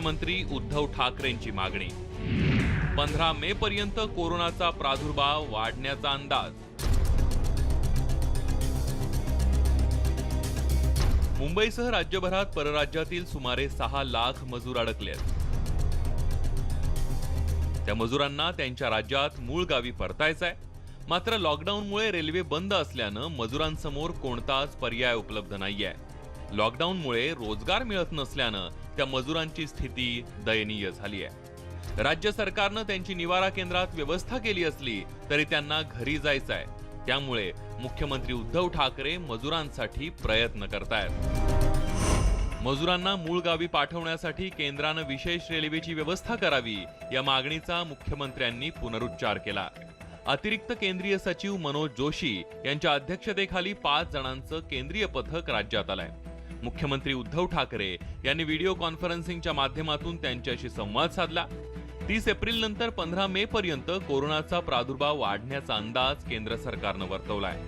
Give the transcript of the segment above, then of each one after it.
मुख्यमंत्री उद्धव ठाकरेंची मागणी. पंधरा मे पर्यंत कोरोनाचा प्रादुर्भाव वाढण्याचा अंदाज. मुंबईसह राज्यभरात परराज्यातील सुमारे सहा लाख मजूर अडकलेत त्या मजुरांना त्यांच्या राज्यात मूळ गावी परतायचं आहे. मात्र लॉकडाऊनमुळे रेल्वे बंद असल्यानं मजुरांसमोर कोणताच पर्याय उपलब्ध नाहीये. लॉकडाऊनमुळे रोजगार मिळत नसल्यानं त्या मजुरांची स्थिती दयनीय झाली आहे. राज्य सरकारनं त्यांची निवारा केंद्रात व्यवस्था केली असली तरी त्यांना घरी जायचंय त्यामुळे मुख्यमंत्री उद्धव ठाकरे मजुरांसाठी प्रयत्न करतायत. मजुरांना मूळ गावी पाठवण्यासाठी केंद्रानं विशेष रेल्वेची व्यवस्था करावी या मागणीचा मुख्यमंत्र्यांनी पुनरुच्चार केला. अतिरिक्त केंद्रीय सचिव मनोज जोशी यांच्या अध्यक्षतेखाली पाच जणांचं केंद्रीय पथक राज्यात आलंय. मुख्यमंत्री उद्धव ठाकरे यांनी व्हिडिओ कॉन्फरन्सिंगच्या माध्यमातून त्यांच्याशी संवाद साधला. तीस एप्रिल नंतर पंधरा मे पर्यंत कोरोनाचा प्रादुर्भाव वाढण्याचा अंदाज केंद्र सरकारनं वर्तवलाय.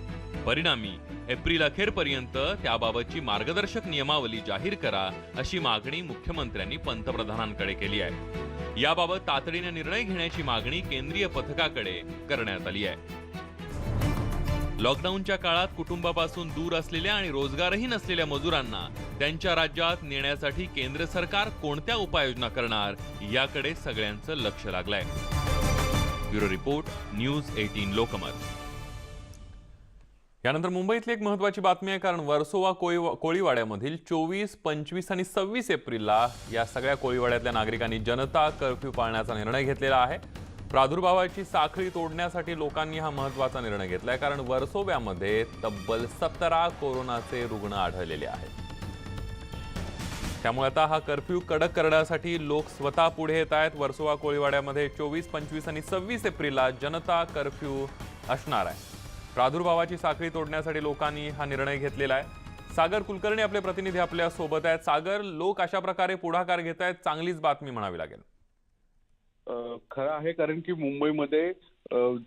परिणामी एप्रिल अखेरपर्यंत त्याबाबतची मार्गदर्शक नियमावली जाहीर करा अशी मागणी मुख्यमंत्र्यांनी पंतप्रधानांकडे केली आहे. याबाबत तातडीने निर्णय घेण्याची मागणी केंद्रीय पथकाकडे करण्यात आली आहे. लॉकडाऊनच्या काळात कुटुंबापासून दूर असलेल्या आणि रोजगारही नसलेल्या मजुरांना त्यांच्या राज्यात नेण्यासाठी केंद्र सरकार कोणत्या उपाययोजना करणार याकडे सगळ्यांचं लक्ष लागलंय. Bureau report news eighteen Lokmat. यानंतर मुंबईतली एक महत्वाची बातमी आहे कारण वर्सोवा कोळी कोळीवाड्यामधील चोवीस पंचवीस आणि सव्वीस एप्रिलला या सगळ्या कोळीवाड्यातल्या नागरिकांनी जनता कर्फ्यू पाळण्याचा निर्णय घेतलेला आहे. प्रादुर्भावाची साखळी तोडण्यासाठी लोकांनी हा महत्त्वाचा निर्णय घेतलाय कारण वर्सोव्यामध्ये तब्बल सतरा कोरोनाचे रुग्ण आढळलेले आहेत. त्यामुळे आता हा कर्फ्यू कडक करण्यासाठी लोक स्वतः पुढे येत आहेत. वर्सोवा कोळीवाड्यामध्ये चोवीस पंचवीस आणि सव्वीस एप्रिलला जनता कर्फ्यू असणार आहे. प्रादुर्भावाची साखळी तोडण्यासाठी लोकांनी हा निर्णय घेतलेला आहे. सागर कुलकर्णी आपले प्रतिनिधी आपल्यासोबत आहेत. सागर लोक अशा प्रकारे पुढाकार घेत आहेत. चांगलीच बातमी म्हणावी लागेल. खरं आहे कारण की मुंबईमध्ये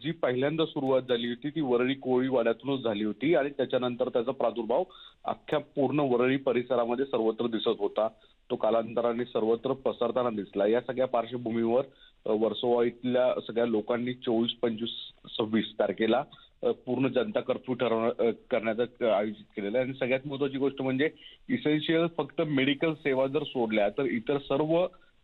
जी पहिल्यांदा सुरुवात झाली होती ती वरळी कोळी वाड्यातूनच झाली होती आणि त्याच्यानंतर त्याचा प्रादुर्भाव अख्ख्या पूर्ण वरळी परिसरामध्ये सर्वत्र दिसत होता. तो कालांतराने सर्वत्र पसरताना दिसला. या सगळ्या पार्श्वभूमीवर वर्सोवा इथल्या सगळ्या लोकांनी चोवीस पंचवीस सव्वीस तारखेला पूर्ण जनता कर्फ्यू ठरवणं करण्याचं आयोजित केलेलं आहे. आणि सगळ्यात महत्वाची गोष्ट म्हणजे इसेन्शियल फक्त मेडिकल सेवा जर सोडल्या तर इतर सर्व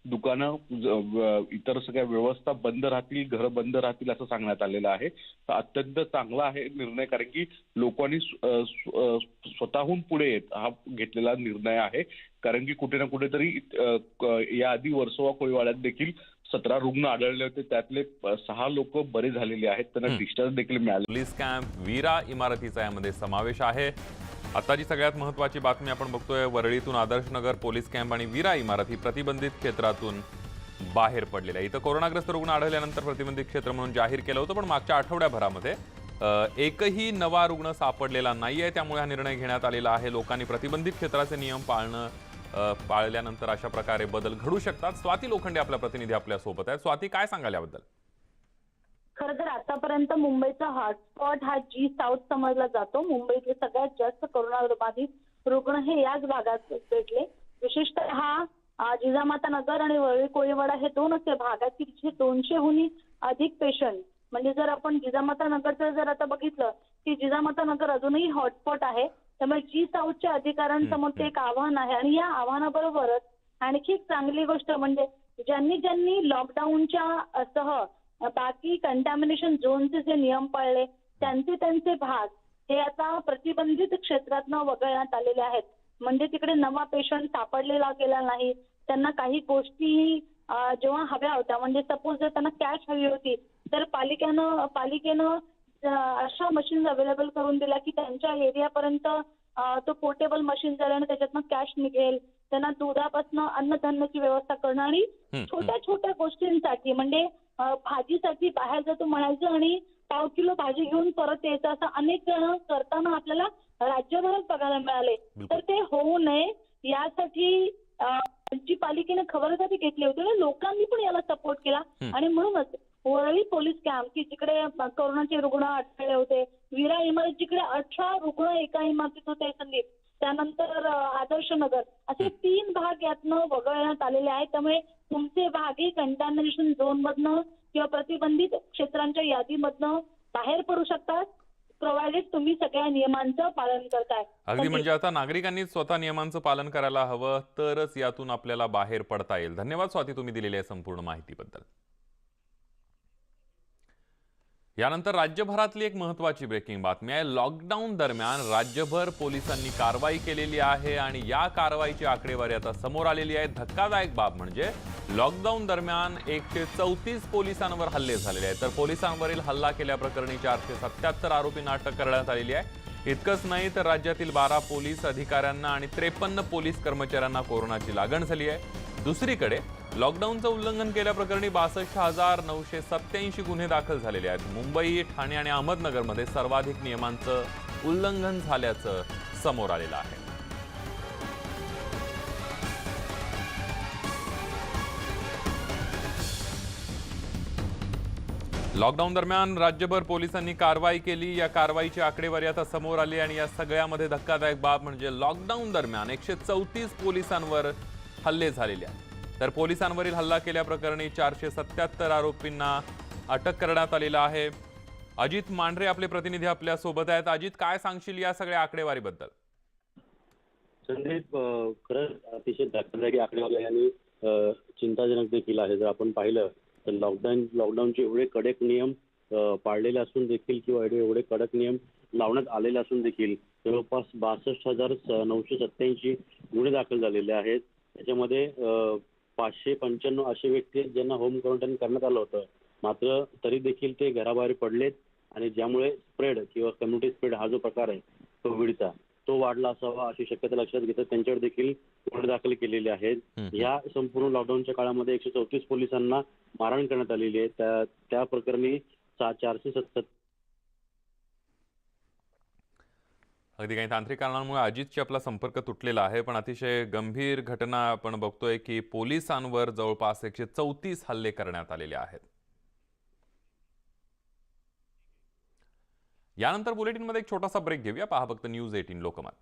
दुकानं इतर सगळ्या व्यवस्था बंद राहतील घरं बंद राहतील असं सांगण्यात आलेलं आहे. तर अत्यंत चांगला आहे निर्णय कारण की लोकांनी स्वतःहून पुढे येत हा घेतलेला निर्णय आहे. कारण की कुठे ना कुठेतरी अ, क- याआधी वर्सोवा कोळीवाड्यात देखील सतरा रुग्ण आढळले होते. त्यातले सहा लोक बरे झालेले आहेत. त्यांना. डिस्चार्ज देखील मिळाले. पोलीस कॅम्प वीरा इमारतीचा यामध्ये समावेश आहे. आताची सगळ्यात महत्वाची बातमी आपण बघतोय वरळीतून आदर्शनगर पोलीस कॅम्प आणि वीरा इमारत ही प्रतिबंधित क्षेत्रातून बाहेर पडलेल्या आहे. इथं कोरोनाग्रस्त रुग्ण आढळल्यानंतर प्रतिबंधित क्षेत्र म्हणून जाहीर केलं होतं पण मागच्या आठवड्याभरामध्ये एकही नवा रुग्ण सापडलेला नाहीये. त्यामुळे हा निर्णय घेण्यात आलेला आहे. लोकांनी प्रतिबंधित क्षेत्राचे नियम पाळणं पाळल्यानंतर अशा प्रकारे बदल घडू शकतात. स्वाती लोखंडे आपला प्रतिनिधी आपल्यासोबत आहेत. स्वाती काय सांगाल याबद्दल? खरं तर आतापर्यंत मुंबईचा हॉटस्पॉट हा जी साऊथ समजला जातो. मुंबईतले सगळ्यात जास्त कोरोना बाधित रुग्ण हे याच भागात भेटले. विशेषतः हा जिजामाता नगर आणि वरळी कोळीवाडा हे दोन असे भाग आहेत की दोनशेहून अधिक पेशंट म्हणजे जर आपण जिजामाता नगरचं जर आता बघितलं की जिजामाता नगर अजूनही हॉटस्पॉट आहे. त्यामुळे जी साऊथच्या अधिकाऱ्यांसमोर ते एक आव्हान आहे आणि या आव्हानाबरोबरच आणखी एक चांगली गोष्ट म्हणजे ज्यांनी ज्यांनी लॉकडाऊनच्या सह बाकी कंटॅमिनेशन झोनचे जे नियम पाळले त्यांचे त्यांचे भाग हे आता प्रतिबंधित क्षेत्रातनं वगळण्यात आलेले आहेत. म्हणजे तिकडे नवा पेशंट सापडलेला गेला नाही. त्यांना काही गोष्टी जेव्हा हव्या होत्या म्हणजे सपोज जर त्यांना कॅश हवी होती तर पालिकेनं पालिकेनं अशा मशीन्स अवेलेबल करून दिल्या की त्यांच्या एरियापर्यंत तो पोर्टेबल मशीन झालं आणि त्याच्यातनं कॅश निघेल त्यांना दुधापासून अन्नधान्याची व्यवस्था करणं आणि छोट्या छोट्या गोष्टींसाठी म्हणजे भाजीसाठी बाहेर जातो म्हणायचं आणि पाव किलो भाजी घेऊन परत यायचं असं अनेक जण करताना आपल्याला राज्यभरात बघायला मिळाले. तर ते होऊ नये यासाठी जी पालिकेने खबरदारी घेतली होती लोकांनी पण याला सपोर्ट केला. आणि म्हणूनच वरळी पोलीस कॅम्प की जिकडे कोरोनाचे रुग्ण आढळले होते. विरा इमारत जिकडे अठरा रुग्ण एका इमारतीत होते संदीप. त्यानंतर अ, आदर्शनगर असे तीन भाग यातनं वगळण्यात आलेले आहेत. त्यामुळे तुमचे भाग हे कंटामिनेशन झोन मधनं किंवा प्रतिबंधित क्षेत्रांच्या यादीमधनं बाहेर पडू शकतात. प्रोव्हायडेड तुम्ही सगळ्या नियमांचं पालन करताय. अगदी म्हणजे आता नागरिकांनी स्वतः नियमांचं पालन करायला हवं तरच यातून आपल्याला बाहेर पडता येईल. धन्यवाद स्वाती तुम्ही दिलेल्या संपूर्ण माहितीबद्दल. यानंतर राज्यभरातली एक महत्वाची ब्रेकिंग बातमी आहे. लॉकडाऊन दरम्यान राज्यभर पोलिसांनी कारवाई केलेली आहे आणि या कारवाईची आकडेवारी आता समोर आलेली आहे. धक्कादायक बाब म्हणजे लॉकडाऊन दरम्यान एकशे चौतीस पोलिसांवर हल्ले झालेले आहेत. तर पोलिसांवरील हल्ला केल्याप्रकरणी चारशे सत्याहत्तर आरोपींना अटक करण्यात आलेली आहे. इतकंच नाही तर राज्यातील बारा पोलीस अधिकाऱ्यांना आणि त्रेपन्न पोलीस कर्मचाऱ्यांना कोरोनाची लागण झाली आहे. दुसरीकडे लॉकडाऊनचं उल्लंघन केल्याप्रकरणी बासष्ट हजार नऊशे सत्याऐंशी गुन्हे दाखल झालेले आहेत. मुंबई ठाणे आणि अहमदनगरमध्ये सर्वाधिक नियमांचं उल्लंघन झाल्याचं समोर आलेलं आहे. लॉकडाऊन दरम्यान राज्यभर पोलिसांनी कारवाई केली. या कारवाईची आकडेवारी आता समोर आली आणि या सगळ्यामध्ये धक्कादायक बाब म्हणजे लॉकडाऊन दरम्यान एकशे चौतीस पोलिसांवर हल्ले झालेले आहेत. तर पोलिसांवरील हल्ला केल्याप्रकरणी चारशे सत्याहत्तर आरोपींना अटक करण्यात आलेलं आहे. अजित मांढरे आपले प्रतिनिधी आपल्यासोबत आहेत. अजित काय सांगशील या सगळ्या आकडेवारीबद्दल? संदीप खरंच अतिशय धक्कादायक आकडेवारी आणि चिंताजनक देखील आहे. जर आपण पाहिलं तर लॉकडाऊन लॉकडाऊनचे एवढे कडक नियम पाळलेले असून देखील किंवा एवढे कडक नियम लावण्यात आलेले असून देखील जवळपास बासष्ट हजार नऊशे सत्याऐंशी गुन्हे दाखल झालेले आहेत. त्याच्यामध्ये पाचशे पंच्याण्णव असे व्यक्ती आहेत ज्यांना होम क्वारंटाईन करण्यात आलं होतं. मात्र तरी देखील ते घराबाहेर पडलेत आणि ज्यामुळे स्प्रेड किंवा कम्युनिटी स्प्रेड हा जो प्रकार आहे कोविडचा तो वाढला असावा अशी शक्यता लक्षात घेता त्यांच्यावर देखील गुन्हे दाखल केलेले आहेत. या संपूर्ण लॉकडाऊनच्या काळामध्ये एकशे चौतीस पोलिसांना मारहाण करण्यात आलेली आहे. त्या त्या प्रकरणी चा- चारशे सत्तर अगदी काही तांत्रिक कारणांमुळे अजितशी आपला संपर्क तुटलेला आहे पण अतिशय गंभीर घटना आपण बघतोय की पोलिसांवर जवळपास एकशे चौतीस हल्ले करण्यात आलेले आहेत. यानंतर बुलेटिनमध्ये एक छोटासा ब्रेक घेऊया. पहा फक्त न्यूज एटीन लोकमत.